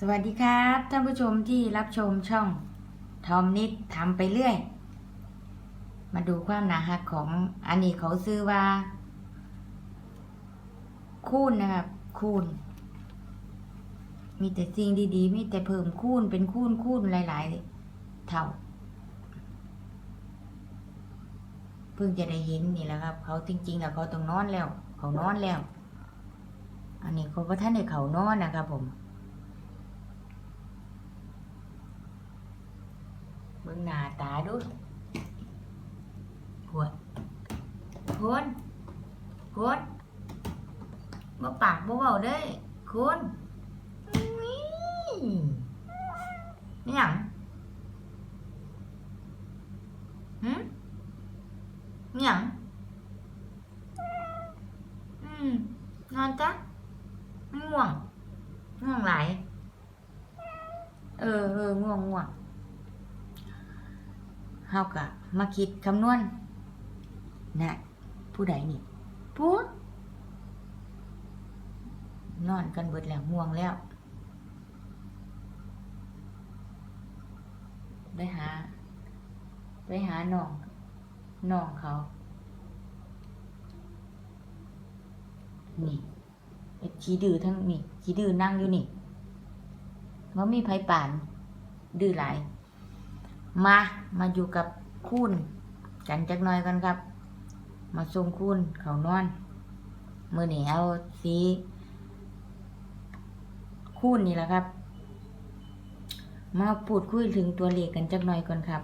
สวัสดีครับท่านผู้ชมที่รับชมช่องทอมนิดทำไปเรื่อย มาดูความหนาหักของอันนี้เขาซื้อว่า คูณนะครับคูณ มีแต่สิ่งดีๆ มีแต่เพิ่มคูณเป็นคูณคูณหลาย ๆ เท่า เพิ่งจะได้เห็นนี่แหละครับ เขาจริงๆแล้วเขาต้องนอนแล้ว เขานอนแล้ว อันนี้เขาว่าท่านในเขานอนนะครับผม เบิ่งหน้าตาดูพวดคุณคุณบ่ปากบ่เว้าเด้คุณนี่นี่หยังหึนี่หยังอืมนอนจ้ะไม่ง่วงง่วงหลายเออเออง่วงง่วงเฮากะมาคิดคำนวณนะผู้ใดนี่ผู้นอนกันเบิดแล้วง่วงแล้ว ไปหา ไปหาน้องน้องเขา นี่ขี้ดื้อทั้งนี่ขี้ดื้อนั่งอยู่นี่ว่ามีไผ่ป่าน ดื้อหลาย มา มาอยู่กับคูณกันจักหน่อยกันครับ มาส่งคูณเขานอนมือนี่เอาสีคูณนี่แหละครับ มาพูดคุยถึงตัวเลขกันจักหน่อยก่อนครับ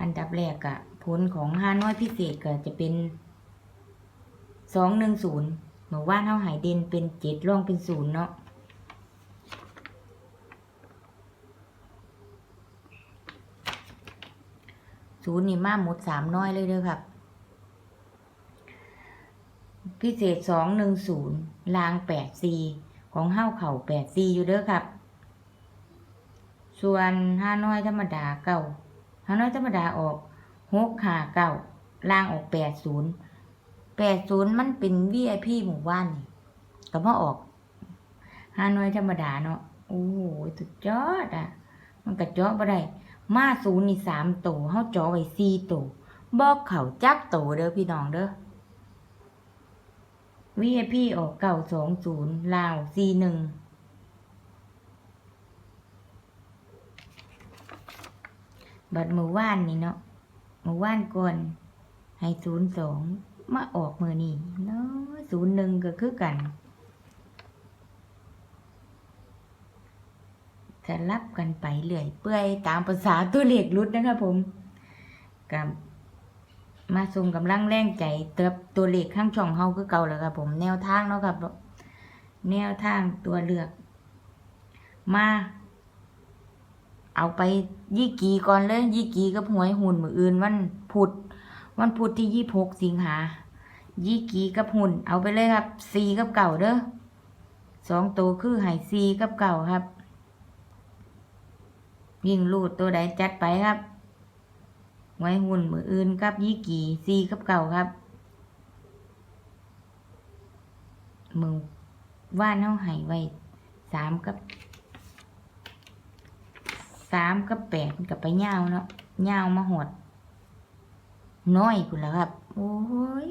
อันดับแรกอะผลของห้าน้อยพิเศษก็จะเป็นสองหนึ่งศูนย์เมื่ว่านเท่าหายเด่นเป็นเจ็ดร่องเป็นศูนย์เนาะ ศูนย์นี่มาหมดสามน้อยเลยเด้อครับ พิเศษสองหนึ่งศูนย์ลางแปดซีของห้าเข่าแปดซีอยู่เด้อครับ ส่วนห้าน้อยธรรมดาเก่าห้าน้อยธรรมดาออกหกขาเก่าลางออกแปดศูนย์แปดศูนย์มันเป็นวีไอพีหมู่บ้านนี่ก็มาออกห้าน้อยธรรมดาเนาะโอ้โหสุดยอดอะ มันกระเจาะบ่ได้ มาศูนย์นี่สามโตเฮาจ่อไว้สี่โตบอกเขาจักโตเด้อพี่น้องเด้อ VIP ออกเก่าสองศูนย์ลาวสี่หนึ่งบัดมือว่านนี่เนาะมือว่านก่อนให้ศูนย์สองมาออกมือนี่เนาะศูนย์หนึ่งก็คือกัน จะรับกันไปเรื่อยเปื่อยตามภาษาตัวเลขรุดนะครับผมกับมาส่งกำลังแรงใจเติบตัวเลขข้างช่องเฮาคือเก่าแล้วครับผมแนวทางเนาะครับ แนวทางตัวเลือก มา เอาไปยี่กีก่อนเลยยี่กีกับหวยหุ่นมืออื่นวันพุธวันพุธที่ยี่หกสิงหายี่กีกับหุ่น เอาไปเลยครับสีกับเก่าเด้อสองตัวคือไห่สีกับเก่าครับ ยิ่งรูดตัวใดจัดไปครับ ไว้หุ่นมืออื่นกับยี่กี่ซีกับเก่าครับ มือว่านเอาให้ไว้สามกับสามกับแปดกับไปเงาวเนาะเงาวมาหด น้อยคุณแล้วครับ โอ้ย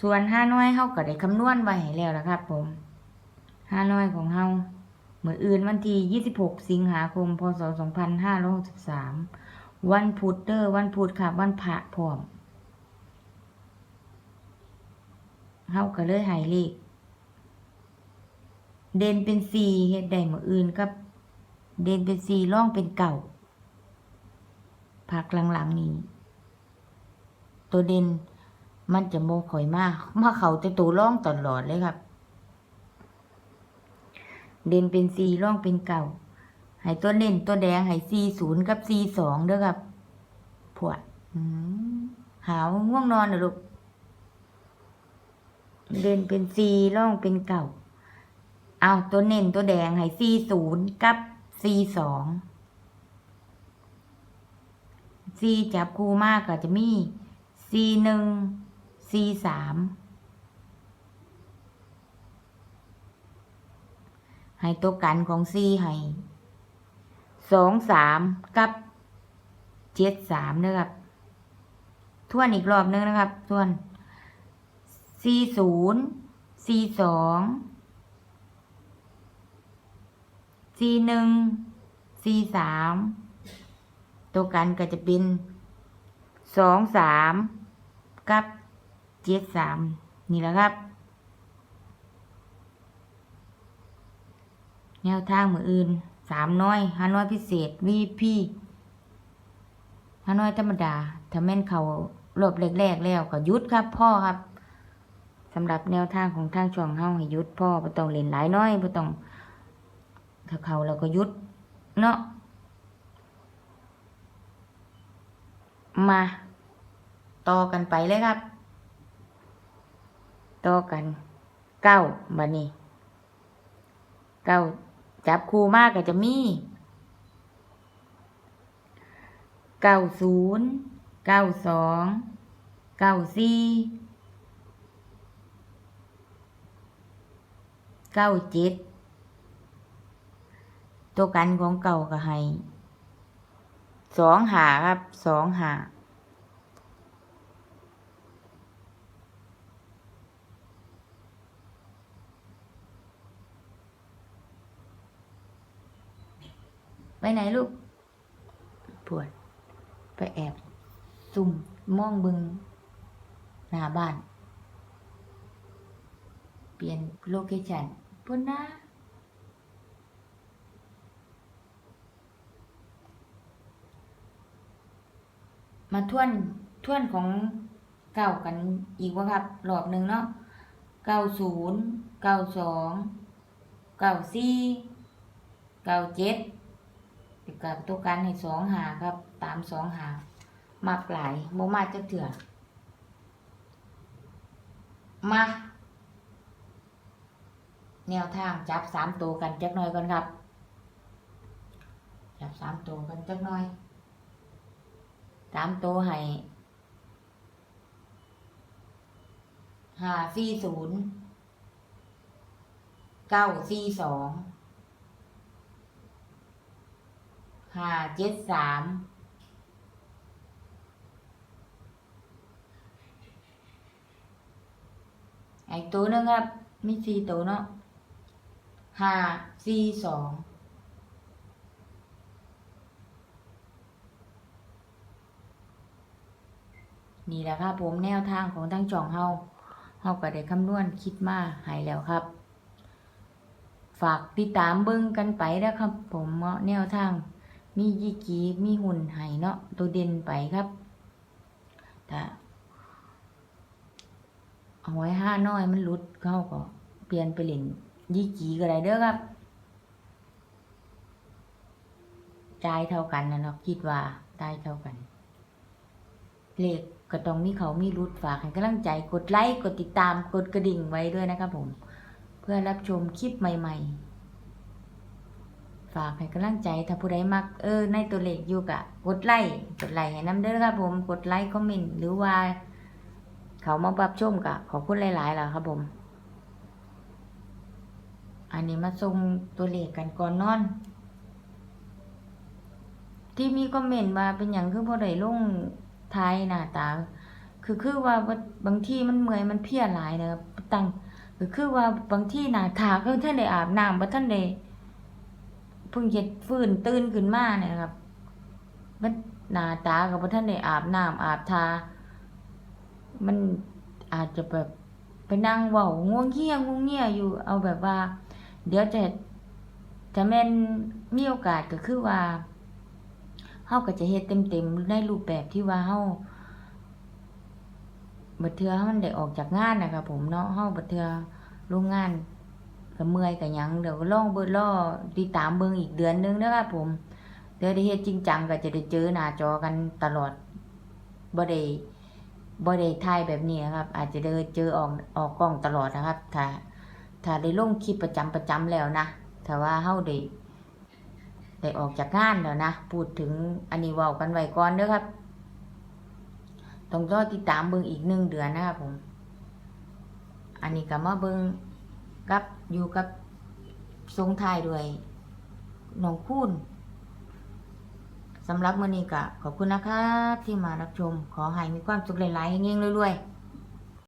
ส่วนห้าน้อยเฮาก็ได้คำนวณไว้ให้แล้วนะครับผม ห้าน้อยของเฮาเหมื่ออื่นวันที่ 26 สิงหาคม พศ 2563 วันพุธเด้อวันพุธค่ะ วันพระพร้อมเฮาก็เลยให้เลขเด่นเป็นสี่เฮ็ดได้เมื่ออื่นกับ เด่นเป็นสี่ร่องเป็นเก่าพักหลังๆนี้ ตัวเด่นมันจะโมข่อยมากมาเขาแต่ตัวร่องตลอดเลยครับ เด่นเป็นสีร่องเป็นเก่าให้ตัวเด่นตัวแดงให้สีศูนย์กับสีสองเด้อครับปวดหาวง่วงนอนเหรอลูกเด่นเป็นสีร่องเป็นเก่าเอาตัวเน่นตัวแดงให้สีศูนย์กับสีสองสีจับคู่มากก็จะมี C หนึ่ง C สาม ให้ตัวกันของซีให้สองสามกับเจ็ดสามนะครับทวนอีกรอบนึงนะครับทวนสี่ศูนย์สี่สองสี่หนึ่งสี่สามตัวกันก็จะเป็นสองสามกับเจ็ดสามนี่แหละครับ แนวทางมืออื่นสามน้อยห้าน้อยพิเศษวีพีห้าน้อยธรรมดาถ้าแม่นเขารอบแรกๆแล้วก็ยุดครับ พ่อครับสำหรับแนวทางของทางช่องเฮาให้ยุดพ่อบ่ต้องเล่นหลายน้อยบ่ต้องถ้าเขาเราก็ยุดเนาะมา ต่อกันไปเลยครับ ต่อกันเก้าบัดนี้เก้า จับคู่มากก็จะมีเก้าศูนย์เก้าสองเก้าสี่เก้าเจ็ดตัวกันของเก่าก็ให้สองหาครับสองหา ไปไหนลูกปวด ไปแอบซุ่มมองบึงหน้าบ้าน เปลี่ยนโลเคชั่นพุ่นนะมาทวนทวนของเก่ากันอีกว่าครับรอบหนึ่งเนาะเก้าศูนย์เก้าสองเก้าสี่เก้าเจ็ด กับตัวกันให้สองหาครับ ตามสองหา มากหลายโมมาจะเถื่อมา แนวทางจับสามตัวกันจักหน่อยก่อนครับ จับสามตัวกันจักหน่อยสามตัวให้ห้าสี่ศูนย์เก้าสี่สอง ห้าเจ็ดสามไอ้ตัวนึงครับมีสี่ตัวเนาะห้าสี่สองนี่แหละครับผมแนวทางของทั้งจองเฮาเฮาก็ได้คำนวณคิดมาให้แล้วครับ ฝากติดตามเบิ่งกันไปนะครับผมเนาะแนวทาง มียี่กีมีหุ่นให้เนาะตัวเด่นไปครับถ้าเอาไว้ห้าน้อยมันหลุดเข้าก็เปลี่ยนไปเล่นยี่กีก็ได้เด้อครับจ่ายเท่ากันนะเนาะคิดว่าได้เท่ากัน เลขก็ต้องมีเขามีรุดฝากให้กำลังใจกดไลค์กดติดตามกดกระดิ่งไว้ด้วยนะครับผม เพื่อรับชมคลิปใหม่ ๆ ฝากให้กำลังใจถ้าผู้ใดมักเออในตัวเลขอยู่กะกดไลค์กดไลค์ให้น้ำเด้อครับผมกดไลค์คอมเมนต์หรือว่า เขามารับชมกะขอบคุณหลายๆล่ะครับผม อันนี้มาส่งตัวเลขกันก่อนนอน ที่มีคอมเมนต์มาเป็นอย่างคือบ่ได้ลงทายหน้าตา คือคือว่าบางที่มันเมื่อยมันเพียหลายนะครับตั้งคือคือว่าบางที่หน้าตาคือท่านได้อาบน้ำบ่ท่านได้ เพิ่งเฮ็ดฟื้นตื่นขึ้นมาเนี่ยครับมันหน้าตาก็บ่ท่านได้อาบน้ำอาบทา มันอาจจะแบบไปนั่งเว้าง่วงเหี้ยง่วงเงี้ยอยู่เอาแบบว่า เดี๋ยวจะจะแม่นมีโอกาสก็คือว่าเฮาก็จะเฮ็ดเต็มๆในรูปแบบที่ว่าเฮาบัดเทือเฮามันได้ออกจากงานนะครับผมเนาะเฮาบัดเทือโรงงาน ก็เมื่อยก็หยังเดี๋ยวลองเบิ่งรอติดตามเบิ่งอีกเดือนนึงเด้อครับผมเดี๋ยวได้เฮ็ดจริงจังก็จะได้เจอหน้าจอกันตลอดบ่ได้บ่ได้ถ่ายแบบนี้นะครับ อาจจะได้เจอออกออกกล้องตลอดนะครับ ถ้า ถ้าได้ลงคลิปประจำประจำแล้วนะถ้าว่าเฮาได้ได้ออกจากงานแล้วนะพูดถึงอันนี้เว้ากันไว้ก่อนเด้อครับต้องรอติดตามเบิ่งอีกหนึ่งเดือนนะครับผม อันนี้ก็มาเบิ่ง กับอยู่กับทรงท้ายด้วยหนองคูนสำหรับมื้อนี้ก็ขอบคุณนะครับที่มารับชม ขอให้มีความสุขหลายๆเงี้ยงๆรวยๆ